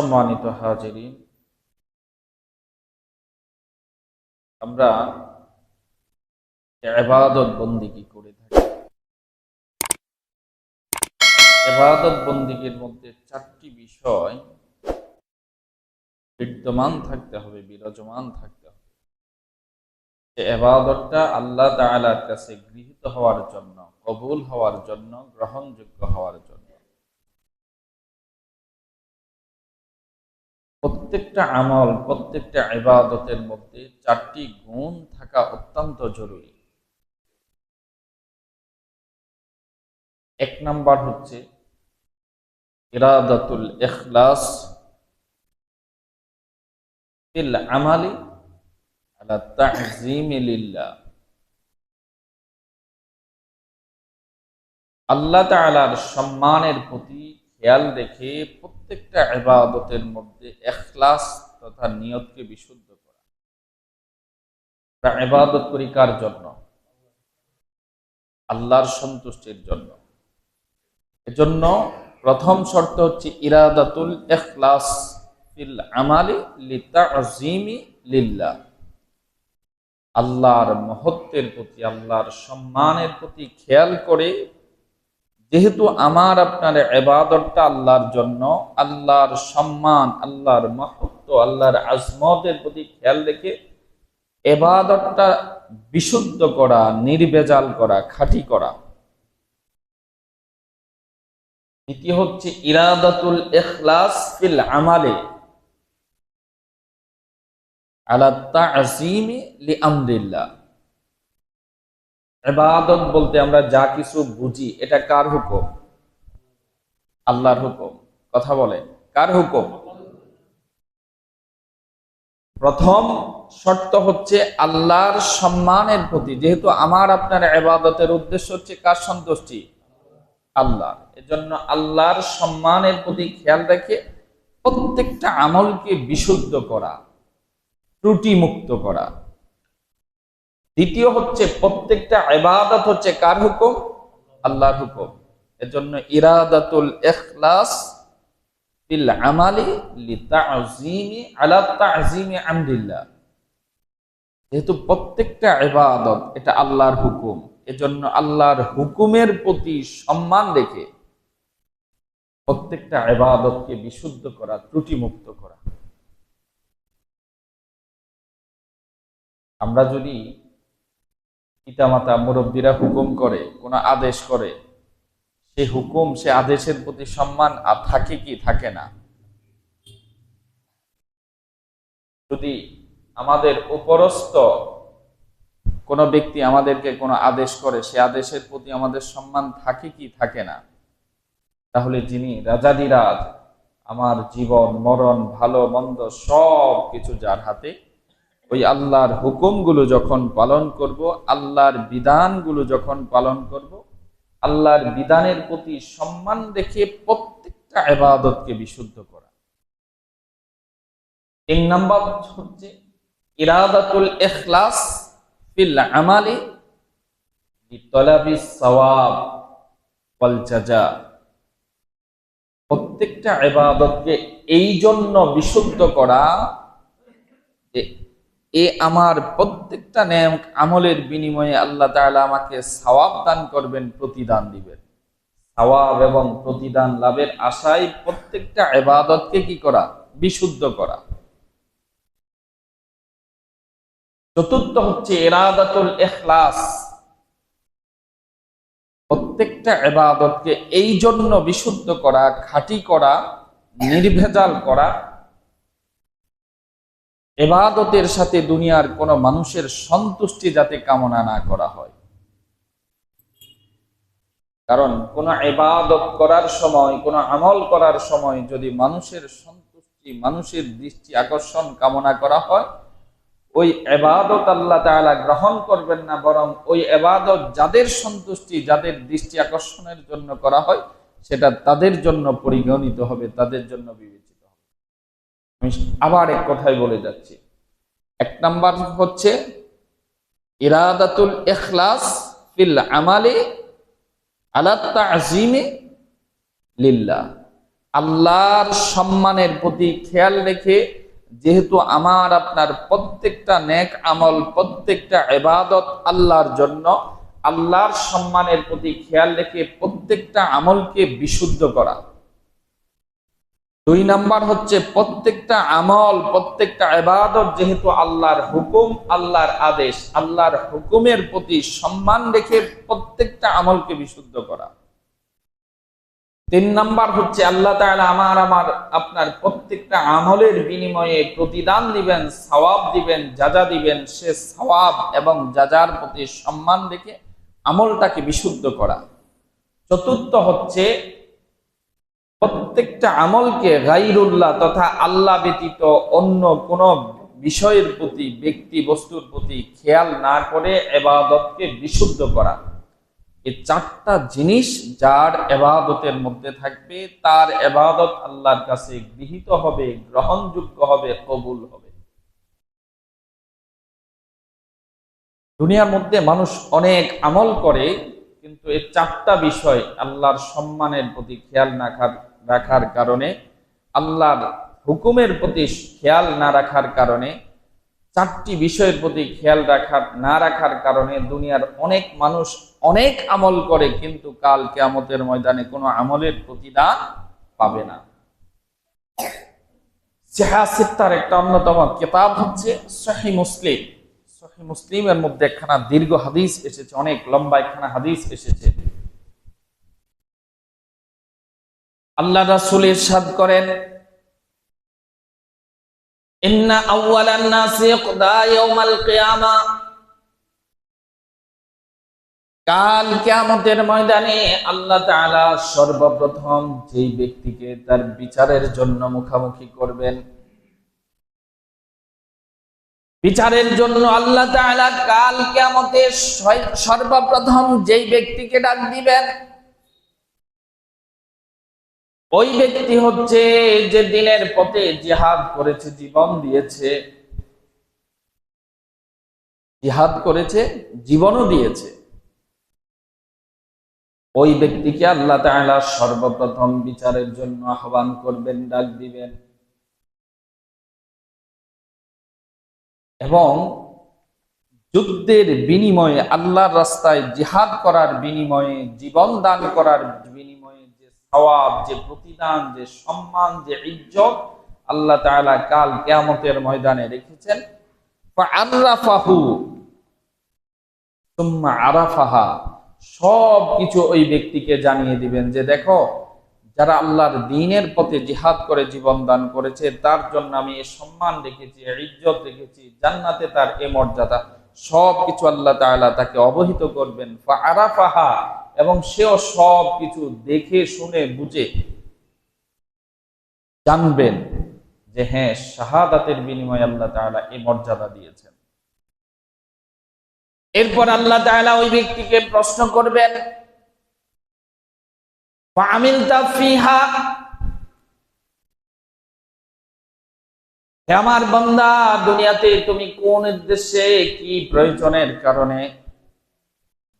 সম্মানিত হাজিরিন, আমরা এবাদত বন্দিগি করে থাকি। এবাদত বন্দিগির মধ্যে চারটি বিষয় বিদ্যমান থাকতে হবে, বিরাজমান থাকতে হবে। এবাদতটা আল্লাহ তাআলার কাছে গৃহীত হওয়ার জন্য, কবুল হওয়ার জন্য, গ্রহণযোগ্য হওয়ার জন্য। প্রত্যেকটা আমল, প্রত্যেকটা ইবাদতের মধ্যে চারটি গুণ থাকা অত্যন্ত জরুরি। এক নাম্বার হচ্ছে ইরাদাতুল ইখলাস ফিল আমালি আল্লাহ সম্মানের প্রতি খেয়াল রেখে প্রত্যেকটা ইবাদতের মধ্যে এখলাস তথা নিয়তকে বিশুদ্ধ করা। আমরা ইবাদত করি কার জন্য? আল্লাহর সন্তুষ্টির জন্য। এজন্য প্রথম শর্ত হচ্ছে ইরাদাতুল ইখলাস ফিল আমালি লিতা'যীমি লিল্লাহ। আল্লাহর মহত্বের প্রতি, আল্লাহর সম্মানের প্রতি খেয়াল করে যেহেতু আমার আপনার এবাদতটা আল্লাহর জন্য, আল্লাহর সম্মান, আল্লাহর মহত্ব, আল্লাহর আজমতের প্রতি খেয়াল রেখে এবাদতটা বিশুদ্ধ করা, নির্বেজাল করা, খাঁটি করা। দ্বিতীয় হচ্ছে ইরাদাতুল ইখলাস ফিল আমালে আলা তা'যীমি লিআমরিল্লাহ ইবাদত বলতে আমরা যা কিছু বুঝি, এটা কার হুকুম? আল্লাহর হুকুম। কথা বলেন, কার হুকুম? প্রথম শর্ত হচ্ছে আল্লাহর সম্মানের প্রতি। যেহেতু আমার, আপনার এবাদতের উদ্দেশ্য হচ্ছে কার সন্তুষ্টি? আল্লাহ এজন্য আল্লাহর সম্মানের প্রতি খেয়াল রেখে প্রত্যেকটা আমলকে বিশুদ্ধ করা ত্রুটি মুক্ত করা। দ্বিতীয় হচ্ছে প্রত্যেকটা ইবাদত হচ্ছে কার হুকুম? আল্লাহর হুকুম। ইরাদাতুল লিতা'যীমি আলা তা'যীমি আমরিল্লাহ। যেহেতু প্রত্যেকটা এটা আল্লাহর হুকুম, এজন্য আল্লাহর হুকুমের প্রতি সম্মান রেখে প্রত্যেকটা ইবাদতকে বিশুদ্ধ করা ত্রুটি মুক্ত করা। আমরা যদি পিতামাতা মুরব্বীরা হুকুম করে, কোনো আদেশ করে। সে হুকুম, সে আদেশের প্রতি সম্মান আর থাকে কি, থাকে না। যদি আমাদের উপরস্থ কোনো ব্যক্তি আমাদেরকে কোনো আদেশ করে, সে আদেশের প্রতি আমাদের সম্মান থাকে কি, থাকে না? তাহলে যিনি রাজাদিরাজ আমার জীবন, মরণ, ভালো, মন্দ সব কিছু যার হাতে ওই আল্লাহর হুকুমগুলো যখন পালন করব, আল্লাহর বিধানগুলো যখন পালন করব, আল্লাহর বিধানের প্রতি সম্মান রেখে প্রত্যেকটা এবাদতকে বিশুদ্ধ করা। তিন নাম্বার হচ্ছে ইরাদাতুল ইখলাস ফিল আমালি সওয়াব ওয়াল জাযা প্রত্যেকটা ইবাদতকে এই জন্য বিশুদ্ধ করা এ আমার প্রত্যেকটা ন্যায় আমলের বিনিময়ে আল্লাহ তাআলা আমাকে সওয়াব দান করবেন, প্রতিদান দিবেন। সওয়াব এবং প্রতিদান লাভের আশায় প্রত্যেকটা ইবাদতকে কি করা? বিশুদ্ধ করা। চতুর্থ হচ্ছে ইরাদাতুল ইখলাস। প্রত্যেকটা ইবাদতকে এই জন্য বিশুদ্ধ করা, খাঁটি করা, নির্ভেজাল করা এবাদতের সাথে দুনিয়ার কোন মানুষের সন্তুষ্টি যাতে কামনা না করা হয়। কারণ কোন এবাদত করার সময়, কোন আমল করার সময় যদি মানুষের সন্তুষ্টি, মানুষের দৃষ্টি আকর্ষণ কামনা করা হয়, ওই এবাদত আল্লাহ তাআলা গ্রহণ করবেন না, বরং ওই এবাদত যাদের সন্তুষ্টি, যাদের দৃষ্টি আকর্ষণের জন্য করা হয়, সেটা তাদের জন্য পরিগণিত হবে, তাদের জন্য বিবেচিত। আমি আবার এক কথাই বলে যাচ্ছি। এক নাম্বার হচ্ছে, ইরাদাতুল ইখলাস ফিল আমালি আলা তাজিমে লিল্লাহ। আল্লাহর সম্মানের প্রতি খেয়াল রেখে, যেহেতু আমার, আপনার প্রত্যেকটা নেক আমল, প্রত্যেকটা এবাদত আল্লাহর জন্য, আল্লাহর সম্মানের প্রতি খেয়াল রেখে প্রত্যেকটা আমলকে বিশুদ্ধ করা। দুই নাম্বার হচ্ছে প্রত্যেকটা আমল, প্রত্যেকটা এবাদত যেহেতু আল্লাহর হুকুম, আল্লাহর আদেশ, আল্লাহর হুকুমের প্রতি সম্মান রেখে প্রত্যেকটা আমলকে বিশুদ্ধ করা। তিন নাম্বার হচ্ছে আল্লাহ তাআলা আমার আমার, আপনার প্রত্যেকটা আমলের বিনিময়ে প্রতিদান দিবেন, সওয়াব দিবেন যাজা দিবেন, সে সওয়াব এবং যাজার প্রতি সম্মান রেখে আমলটাকে বিশুদ্ধ করা। চতুর্থ হচ্ছে প্রত্যেকটা আমলকে গাইরুল্লাহ তথা আল্লাহ ব্যতীত অন্য কোন বিষয়ের প্রতি, ব্যক্তি বস্তুর প্রতি খেয়াল না করে এবাদতকে বিশুদ্ধ করা। এই চারটা জিনিস যার এবাদতের মধ্যে থাকবে, তার এবাদত আল্লাহর কাছে গৃহীত হবে, গ্রহণযোগ্য হবে, কবুল হবে। দুনিয়ার মধ্যে মানুষ অনেক আমল করে, কিন্তু এই চারটা বিষয় আল্লাহর সম্মানের প্রতি খেয়াল না রাখার- কারণে, আল্লাহর হুকুমের প্রতি খেয়াল না রাখার কারণে, চারটি বিষয়ের প্রতি খেয়াল রাখার, না রাখার কারণে দুনিয়ার অনেক মানুষ অনেক আমল করে, কিন্তু কাল কেয়ামতের ময়দানে কোনো আমলের প্রতিদান পাবে না। সিহাসিত্তার একটা অন্যতম কেতাব হচ্ছে সহি মুসলিম। সহি মুসলিমের মধ্যে একখানা দীর্ঘ হাদিস এসেছে, অনেক লম্বা একখানা হাদিস এসেছে। আল্লাহ রাসূল ইরশাদ করেন, ইন্না আউওয়ালান নাসি ইকদা ইয়াউমাল কিয়ামা। কাল কিয়ামতের ময়দানে আল্লাহ তাআলা সর্বপ্রথম যেই ব্যক্তিকে তার বিচারের জন্য মুখামুখি করবেন, বিচারের জন্য আল্লাহ তাআলা কাল কিয়ামতে সর্বপ্রথম যেই ব্যক্তিকে ডাক দিবেন ওই ব্যক্তি হচ্ছে যে দিনের পথে জিহাদ করেছে, জীবন দিয়েছে। জিহাদ করেছে, জীবনও দিয়েছে। ওই ব্যক্তিকে আল্লাহ তাআলা সর্বপ্রথম বিচারের জন্য আহ্বান করবেন, ডাক দিবেন। এবং যুদ্ধের বিনিময়ে, আল্লাহর রাস্তায় জিহাদ করার বিনিময়ে, জীবন দান করার বিনিময়ে সওয়াব, যে প্রতিদান, যে সম্মান, যে ইজ্জত আল্লাহ তাআলা কাল কিয়ামতের ময়দানে রেখেছেন। ফাআরাফাহু আরাফাহা সব কিছু ওই ব্যক্তিকে জানিয়ে দিবেন যে দেখো, যারা আল্লাহর দিনের পথে জিহাদ করে জীবন দান করেছে, তার জন্য আমি এ সম্মান রেখেছি ইজ্জত রেখেছি, জান্নাতে তার এ মর্যাদা সব কিছু আল্লাহ তাকে অবহিত করবেন। ফাআরাফাহা এবং সেও সব কিছু দেখে, শুনে, বুঝে জানবেন যে হ্যাঁ শাহাদাতের বিনিময়ে আল্লাহ তাআলা এই মর্যাদা দিয়েছেন। এরপর আল্লাহ তাআলা ওই ব্যক্তিকে প্রশ্ন করবেন আমার বান্দা, দুনিয়াতে তুমি কোন উদ্দেশ্যে কি প্রয়োজনের কারণে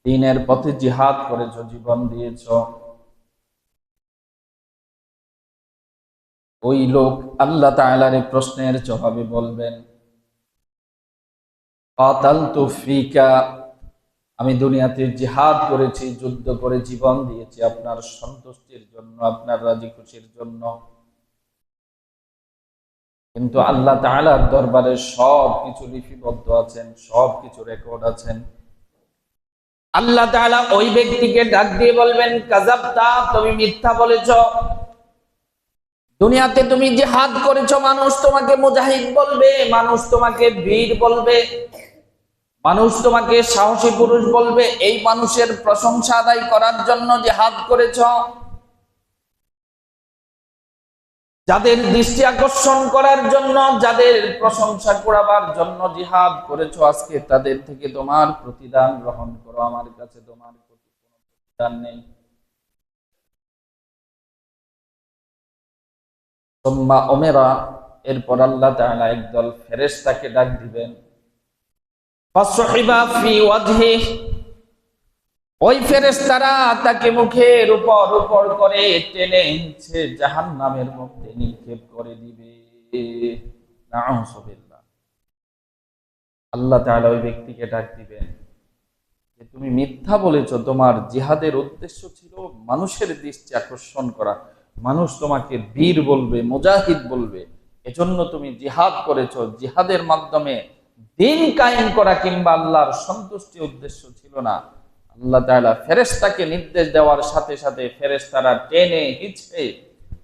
দিনের পথে জিহাদ করেছ, জীবন দিয়েছ। ওই লোক আল্লাহ তাআলার এই প্রশ্নের জবাবে বলবেন আমি দুনিয়াতে জিহাদ করেছি, যুদ্ধ করে জীবন দিয়েছি আপনার সন্তুষ্টির জন্য, আপনার রাজি খুশির জন্য। কিন্তু আল্লাহ তাআলার দরবারে সব কিছু লিপিবদ্ধ আছেন সব কিছু রেকর্ড আছেন। আল্লাহ তাআলা ওই ব্যক্তিকে ডাক দিয়ে বলবেন, কাযাবতা, তুমি মিথ্যা বলেছ। দুনিয়াতে তুমি জিহাদ করেছ, মানুষ তোমাকে মুজাহিদ বলবে, মানুষ তোমাকে বীর বলবে, মানুষ তোমাকে সাহসী পুরুষ বলবে। এই মানুষের প্রশংসা আদায় করার জন্য জিহাদ করেছ। যাদের দৃষ্টি আকর্ষণ করার জন্য, যাদের প্রশংসা করাবার জন্য জিহাদ করেছ আজকে, তাদের থেকে তোমার প্রতিদান গ্রহণ করো। আমার কাছে তোমার প্রতিদান নেই। সোম্মা ওমেরা, এরপর আল্লাহ তাআলা একদল ফেরেশতাকে ডাক দিবেন। ফাসহিবা ফি ওয়াজহি ওই ফেরেশতারা তাকে মুখের উপর উপর করে টেনে নিচ্ছে জাহান নামের মধ্যে নিক্ষেপ করে দিবে। আল্লাহ তাআলা ওই ব্যক্তিকে ডাক দিবেন যে, তুমি মিথ্যা বলেছ, তোমার জিহাদের উদ্দেশ্য ছিল মানুষের দৃষ্টি আকর্ষণ করা। মানুষ তোমাকে বীর বলবে, মুজাহিদ বলবে। এজন্য তুমি জিহাদ করেছ। জিহাদের মাধ্যমে দিন কায়েম করা কিংবা আল্লাহর সন্তুষ্টি উদ্দেশ্য ছিল না। আল্লাহ তাআলা ফেরেশতাকে নির্দেশ দেওয়ার সাথে সাথে ফেরেশতারা টেনে হিচড়ে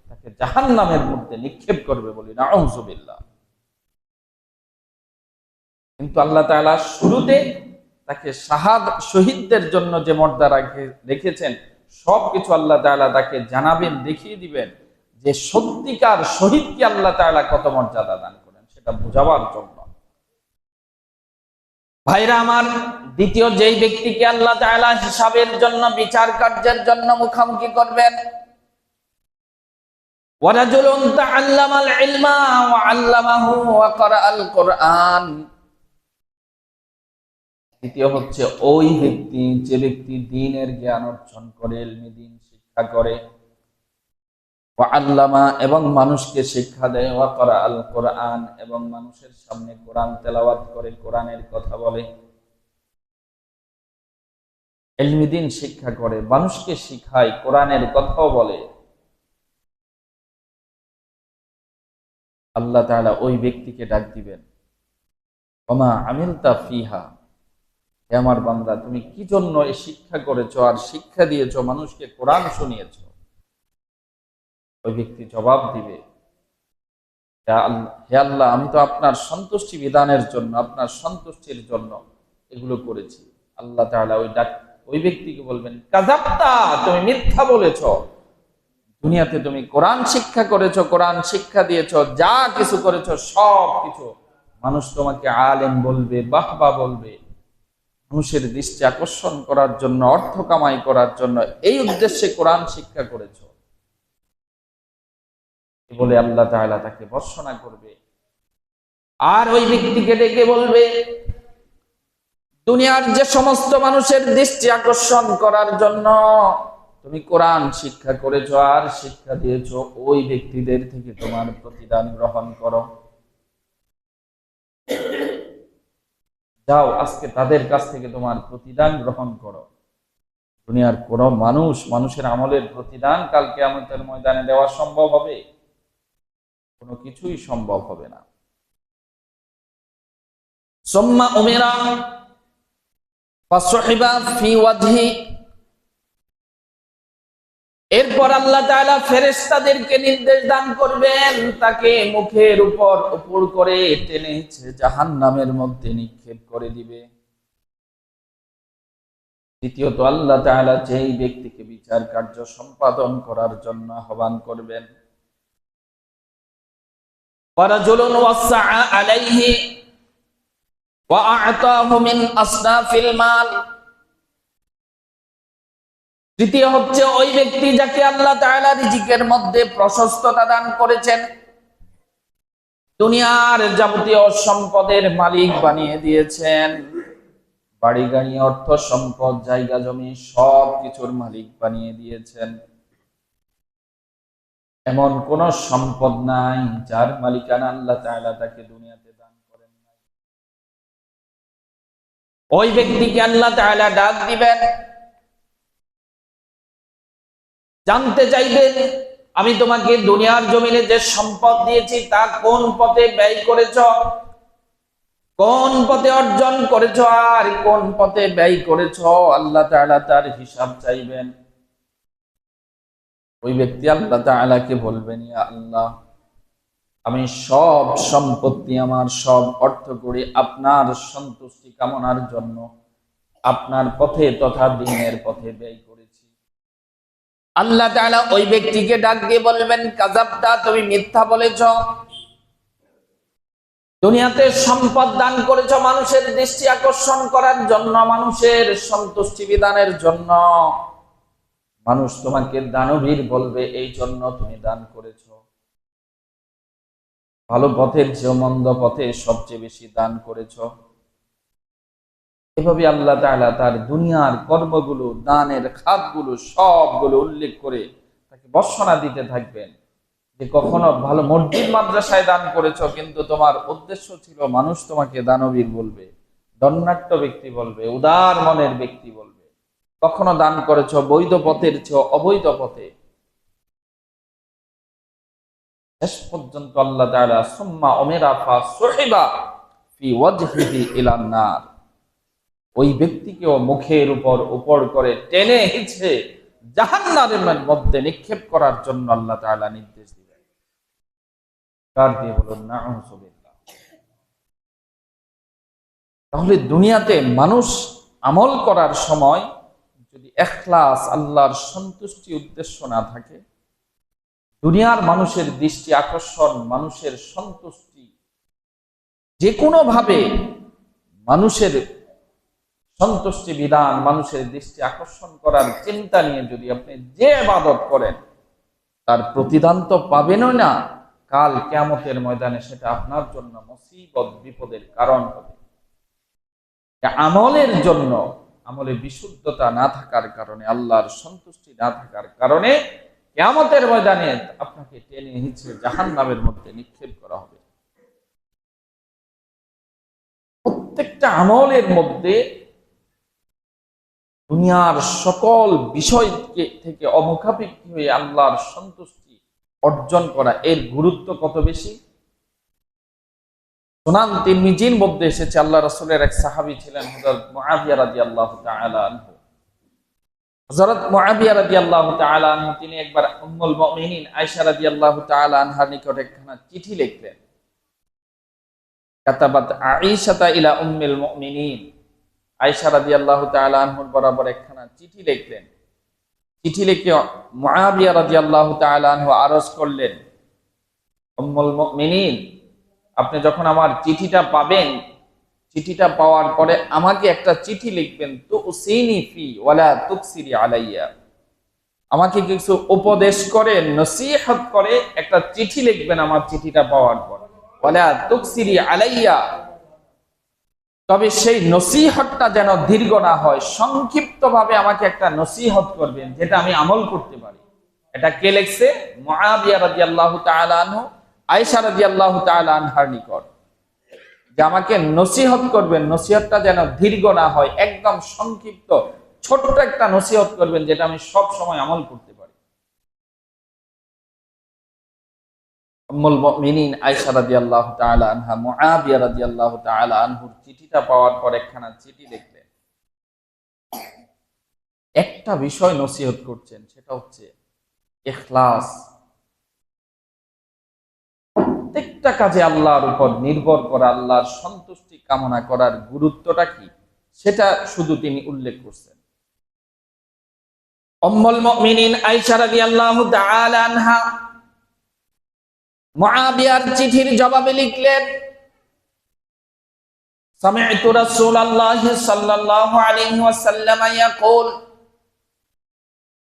তাকে জাহান্নামের মধ্যে নিক্ষেপ করবে বলি নাউজুবিল্লাহ কিন্তু আল্লাহ তাআলা শুরুতে তাকে শাহাদ শহীদদের জন্য যে মর্যাদা রাখে- রেখেছেন, সবকিছু আল্লাহ তাআলা তাকে জানাবেন, দেখিয়ে দিবেন যে সত্যিকার শহীদকে আল্লাহ তাআলা কত মর্যাদা দান করেন, সেটা বোঝাবার জন্য। ভাইরা আমার দ্বিতীয় যেই ব্যক্তিকে আল্লাহ তাআলা হিসাবের জন্য, বিচার কার্যের জন্য মুখামুখি করবেন, ওয়ারাজুলুন তাআল্লামাল ইলমা ওয়া আল্লামাহু ওয়া করাআল কোরআন। তৃতীয় হচ্ছে ওই ব্যক্তি যে ব্যক্তি দ্বীনের জ্ঞান অর্জন করে, ইলমি দ্বীন শিক্ষা করে আল্লামা এবং মানুষকে শিক্ষা দেয়, ওয়া করা আল কোরআন এবং মানুষের সামনে কোরআন তেলাওয়াত করে, কোরআনের কথা বলে। এলমি দিন শিক্ষা করে, মানুষকে শিখায়, কোরআনের কথাও বলে। আল্লাহ তাআলা ওই ব্যক্তিকে ডাক দিবেন, ওমা আমিলতা ফিহা? হে আমার বান্দা, তুমি কি জন্য এই শিক্ষা করেছ আর শিক্ষা দিয়েছ? মানুষকে কোরআন শুনিয়েছো। ওই ব্যক্তি জবাব দিবে, হে আল্লাহ- আমি তো আপনার সন্তুষ্টি বিধানের জন্য, আপনার সন্তুষ্টির জন্য এগুলো করেছি। আল্লাহ তাআলা ওই ডাক, ওই ব্যক্তিকে বলবেন কাজাপ্তা তুমি মিথ্যা বলেছ। দুনিয়াতে তুমি কোরআন শিক্ষা করেছ, কোরআন শিক্ষা দিয়েছ, যা কিছু করেছ, সব কিছু। মানুষ তোমাকে আলেম বলবে, বাহবা বলবে। মানুষের দৃষ্টি আকর্ষণ করার জন্য, অর্থ কামাই করার জন্য এই উদ্দেশ্যে কোরআন শিক্ষা করেছ। বলে আল্লাহ তাআলা তাকে বর্ষনা করবে। আর ওই ব্যক্তিকে ডেকে বলবে, দুনিয়ার যে সমস্ত মানুষের দৃষ্টি আকর্ষণ করার জন্য তুমি কোরআন শিক্ষা করেছ আর শিক্ষা দিয়েছ, ওই ব্যক্তিদের থেকে তোমার প্রতিদান গ্রহণ করো। যাও, আজকে তাদের কাছ থেকে তোমার প্রতিদান গ্রহণ করো। দুনিয়ার কোন মানুষ মানুষের আমলের প্রতিদান কালকে আমাদের ময়দানে দেওয়া সম্ভব হবে? কোনো কিছুই সম্ভব হবে না। সোম্মা উমেরা এরপর আল্লাহ তাআলা ফেরেশতাদেরকে নির্দেশ দান করবেন, তাকে মুখের উপর উপর করে টেনে জাহান্নামের মধ্যে নিক্ষেপ করে দিবে। দ্বিতীয়ত আল্লাহ তাআলা যেই ব্যক্তিকে বিচার কার্য সম্পাদন করার জন্য আহ্বান করবেন ورجل وسع عليه وأعطاه من أصناف المال তৃতীয় হচ্ছে ওই ব্যক্তি যাকে আল্লাহ তাআলা রিজিকের মধ্যে প্রশস্ততা দান করেছেন দুনিয়ার যাবতীয় সম্পদের মালিক বানিয়ে দিয়েছেন বাড়ি গাড়ি অর্থ সম্পদ জায়গা জমি সব কিছুর মালিক বানিয়ে দিয়েছেন এমন কোন সম্পদ নাই যার মালিকানা আল্লাহ তাকে দুনিয়াতে দান করেন নাই। ওই ব্যক্তিকে আল্লাহ ডাক দিবেন, জানতে চাইবেন, আমি তোমাকে দুনিয়ার জমিনে যে সম্পদ দিয়েছি তা কোন পথে ব্যয় করেছ? কোন পথে অর্জন করেছ আর কোন পথে ব্যয় করেছ? আল্লাহ তার হিসাব চাইবেন। ওই ব্যক্তি আল্লাহ তাআলাকে বলবেন আল্লাহ, আমি সব সম্পত্তি আমার সব অর্থ করি আপনার সন্তুষ্টি কামনার জন্য। আপনার পথে তথা দিনের পথে ব্যয় করেছি। আল্লাহ তাআলা ওই ব্যক্তিকে ডাক দিয়ে বলবেন কাজাবটা তুমি মিথ্যা বলেছ। দুনিয়াতে সম্পদ দান করেছ মানুষের দৃষ্টি আকর্ষণ করার জন্য, মানুষের সন্তুষ্টি বিধানের জন্য। মানুষ তোমাকে দানবীর বলবে, এই জন্য তুমি দান করেছ। ভালো পথের চেয়ে মন্দ পথে সবচেয়ে বেশি দান করেছ। এভাবে আল্লাহ তাআলা তার দুনিয়ার কর্মগুলো, দানের খাতগুলো, সবগুলো উল্লেখ করে তাকে বর্ষনা দিতে থাকবেন। যে কখনো ভালো মসজিদ মাদ্রাসায় দান করেছ, কিন্তু তোমার উদ্দেশ্য ছিল মানুষ তোমাকে দানবীর বলবে, দণ্ডাট্য ব্যক্তি বলবে, উদার মনের ব্যক্তি বলবে। কখনো দান করেছ, বৈধ পথের চেয়ে অবৈধ পথে? শেষ পর্যন্ত আল্লাহ তাআলা সুম্মা ওমেরা ফা সুহিবা ফি ওই ব্যক্তিকেও মুখের উপর উপর করে টেনে মধ্যে নিক্ষেপ করার জন্য আল্লাহ তাআলা নির্দেশ দিবেন কার দিয়ে বলুন তাহলে দুনিয়াতে মানুষ আমল করার সময় যদি এখলাস আল্লাহর সন্তুষ্টি উদ্দেশ্য না থাকে, দুনিয়ার মানুষের দৃষ্টি আকর্ষণ, মানুষের সন্তুষ্টি যে কোনো ভাবে মানুষের সন্তুষ্টি বিধান, মানুষের দৃষ্টি আকর্ষণ করার চিন্তা নিয়ে যদি আপনি যে আবাদত করেন, তার প্রতিদান তো পাবেনই না। কাল কেমতের ময়দানে সেটা আপনার জন্য মুসিবত, বিপদের কারণ হবে। আমলের জন্য আমলে বিশুদ্ধতা না থাকার কারণে, আল্লাহর সন্তুষ্টি না থাকার কারণে কেয়ামতের ময়দানে আপনাকে টেনে হিচড়ে জাহান নামের মধ্যে নিক্ষেপ করা হবে। প্রত্যেকটা আমলের মধ্যে দুনিয়ার সকল বিষয় থেকে অমুখাপেক্ষী হয়ে আল্লাহর সন্তুষ্টি অর্জন করা, এর গুরুত্ব কত বেশি? সুনান তিরমিজির মধ্যে এসেছে আল্লাহ রসুলের এক সাহাবি ছিলেন তিনি একবার উম্মুল মুমিনিন আয়েশা রাদিয়াল্লাহু তাআলা আনহার নিকট একখানা চিঠি লিখলেন। কাতাবাত ইলা উম্মিল মুমিনিন। আয়েশা রাদিয়াল্লাহু তাআলা আনহুর বরাবর একখানা চিঠি লিখলেন। চিঠি লিখে মুআবিয়া রাদিয়াল্লাহু তাআলা আনহু আরজ করলেন, উম্মুল মুমিনিন আপনি যখন আমার চিঠিটা পাবেন, চিঠিটা পাওয়ার পরে আমাকে একটা চিঠি লিখবেন তো উসিনি ফি ওয়ালা তুকসিরি আলাইয়া। আমাকে কিছু উপদেশ করে, নসিহত করে একটা চিঠি লিখবেন আমার চিঠিটা পাওয়ার পর। ওয়ালা তুকসিরি আলাইয়া। তবে সেই নসিহতটা যেন দীর্ঘ না হয় সংক্ষিপ্ত ভাবে আমাকে একটা নসিহত করবেন, যেটা আমি আমল করতে পারি। এটা কে লিখছে? মুআবিয়া রাদিয়াল্লাহু তাআলা আনহু। আয়েশা রাদিয়াল্লাহু তাআলা আনহার নিকট, যে আমাকে নসিহত করবেন, নসিহতটা যেন দীর্ঘ না হয়, একদম সংক্ষিপ্ত, ছোট্ট একটা নসিহত করবেন, যেটা আমি সব সময় আমল করতে পারি। একটা বিষয় নসিহত করছেন, সেটা হচ্ছে, ইখলাস। প্রত্যেকটা কাজে আল্লাহর উপর নির্ভর করা আল্লাহর সন্তুষ্টি কামনা করার গুরুত্বটা কি? সেটা শুধু তিনি উল্লেখ করছেন। অম্মল মুমিনিন আয়েশা রাদিয়াল্লাহু তাআলা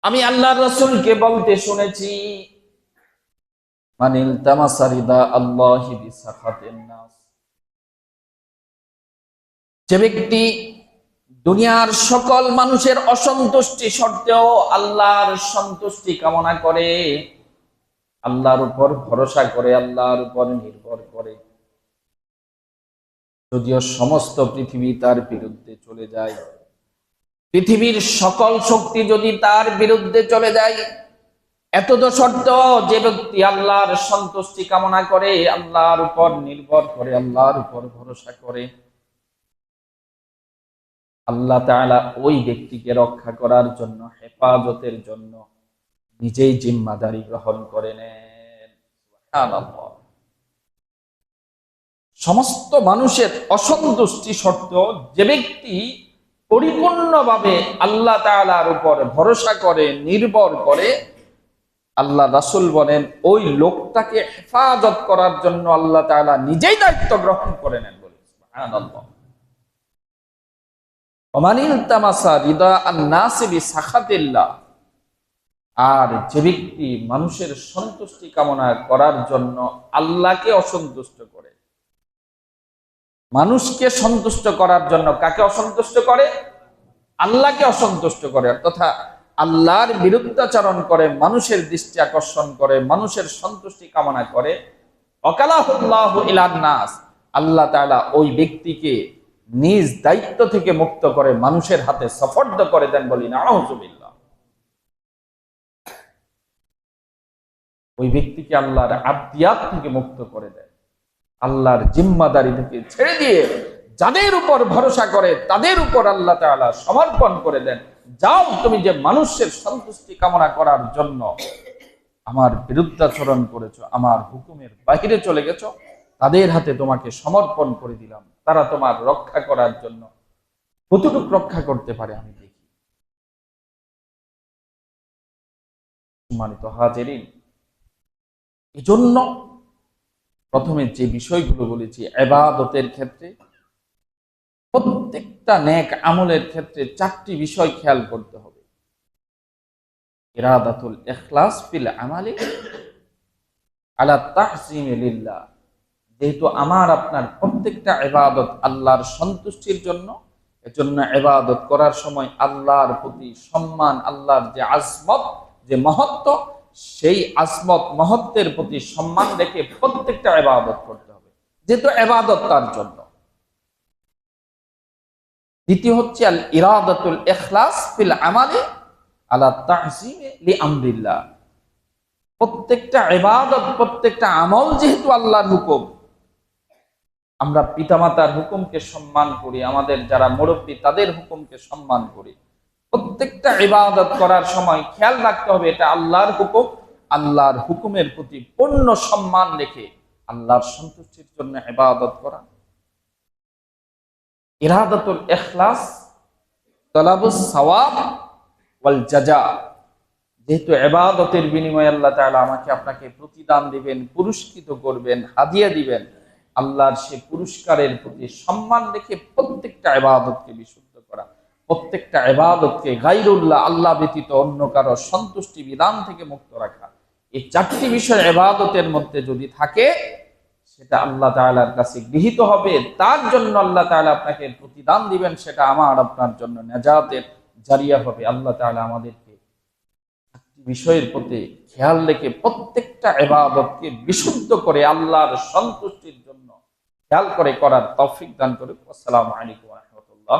আমি আল্লাহর রাসূলকে বলতে শুনেছি মানিল তামাসারিদা আল্লাহি বিসাখাতিন নাস। যে ব্যক্তি দুনিয়ার সকল মানুষের অসন্তুষ্টি সত্ত্বেও আল্লাহর সন্তুষ্টি কামনা করে, আল্লাহর উপর ভরসা করে, আল্লাহর উপর নির্ভর করে। যদিও সমস্ত পৃথিবী তার বিরুদ্ধে চলে যায়, পৃথিবীর সকল শক্তি যদি তার বিরুদ্ধে চলে যায় এত শর্ত যে ব্যক্তি আল্লাহর সন্তুষ্টি কামনা করে, আল্লাহর উপর নির্ভর করে, আল্লাহর উপর ভরসা করে, আল্লাহ তাআলা ওই ব্যক্তিকে রক্ষা করার জন্য, হেফাজতের জন্য নিজেই জিম্মাদারি গ্রহণ করে নেন। সমস্ত মানুষের অসন্তুষ্টি সত্ত্বেও যে ব্যক্তি পরিপূর্ণভাবে আল্লাহ তাআলার উপর ভরসা করে, নির্ভর করে আল্লাহ রাসূল বলেন, ওই লোকটাকে হেফাজত করার জন্য আল্লাহ তাআলা নিজেই দায়িত্ব গ্রহণ করে নেন বলে। আর যে ব্যক্তি মানুষের সন্তুষ্টি কামনা করার জন্য আল্লাহকে অসন্তুষ্ট করে, মানুষকে সন্তুষ্ট করার জন্য কাকে অসন্তুষ্ট করে? আল্লাহকে অসন্তুষ্ট করে। তথা আল্লাহর বিরুদ্ধাচরণ করে, মানুষের দৃষ্টি আকর্ষণ করে, মানুষের সন্তুষ্টি কামনা করে আল্লাহ তাআলা ওই ব্যক্তিকে নিজ দায়িত্ব থেকে মুক্ত করে মানুষের হাতে সফর্দ করে দেন বলি না ওই ব্যক্তিকে আল্লাহর আব্দিয়াত থেকে মুক্ত করে দেয়। আল্লাহর জিম্মাদারি থেকে ছেড়ে দিয়ে যাদের উপর ভরসা করে, তাদের উপর আল্লাহ তাআলা সমর্পণ করে দেন। যাও তুমি যে মানুষের সন্তুষ্টি কামনা করার জন্য আমার বিরুদ্ধাচরণ করেছ, আমার হুকুমের বাহিরে চলে গেছো, তাদের হাতে তোমাকে সমর্পণ করে দিলাম। তারা তোমার রক্ষা করার জন্য কতটুকু রক্ষা করতে পারে আমি দেখি। সম্মানিত হাজেরিন, এজন্য প্রথমে যে বিষয়গুলো বলেছি, এবাদতের ক্ষেত্রে প্রত্যেকটা নেক আমলের ক্ষেত্রে চারটি বিষয় খেয়াল করতে হবে। ইরাদাতুল ইখলাস ফিল আমালি আলা তাহসিম লিল্লাহ। যেহেতু আমার, আপনার প্রত্যেকটা ইবাদত আল্লাহর সন্তুষ্টির জন্য, এজন্য ইবাদত করার সময় আল্লাহর প্রতি সম্মান, আল্লাহর যে আজমত, যে মহত্ব, সেই আজমত, মহত্বের প্রতি সম্মান রেখে প্রত্যেকটা এবাদত করতে হবে। যেহেতু এবাদত তার জন্য। দ্বিতীয় হচ্ছে আল ইরাদাতুল ইখলাস ফিল আমালি আলা তাহসিমে লি আমরিল্লাহ প্রত্যেকটা ইবাদত, প্রত্যেকটা আমল যেহেতু আল্লাহর হুকুম, আমরা পিতামাতার হুকুমকে সম্মান করি, আমাদের যারা মুরব্বী তাদের হুকুমকে সম্মান করি। প্রত্যেকটা ইবাদত করার সময় খেয়াল রাখতে হবে, এটা আল্লাহর হুকুম। আল্লাহর হুকুমের প্রতি পূর্ণ সম্মান রেখে আল্লাহর সন্তুষ্টির জন্য ইবাদত করা। ইরাদাতুল ইখলাস, তলাবুস সওয়াব ওয়াল জাজা। যেহেতু এবাদতের বিনিময়ে আল্লাহ তাআলা আমাকে আপনাকে প্রতিদান দিবেন, পুরস্কৃত করবেন, হাদিয়া দিবেন, আল্লাহর সে পুরস্কারের প্রতি সম্মান রেখে প্রত্যেকটা এবাদতকে বিশুদ্ধ করা, প্রত্যেকটা এবাদতকে গাইরুল্লাহ আল্লাহ ব্যতীত অন্য কারও সন্তুষ্টি বিধান থেকে মুক্ত রাখা। এই চারটি বিষয় এবাদতের মধ্যে যদি থাকে সেটা আল্লাহ তালার কাছে গৃহীত হবে, তার জন্য আল্লাহ তালা আপনাকে প্রতিদান দিবেন, সেটা আমার, আপনার জন্য নেজাতের জারিয়া হবে। আল্লাহ তালা আমাদেরকে বিষয়ের প্রতি খেয়াল রেখে প্রত্যেকটা এবাদতকে বিশুদ্ধ করে আল্লাহর সন্তুষ্টির জন্য খেয়াল করে করার তৌফিক দান করুক। আসসালামু আলাইকুম রাহমাতুল্লাহ।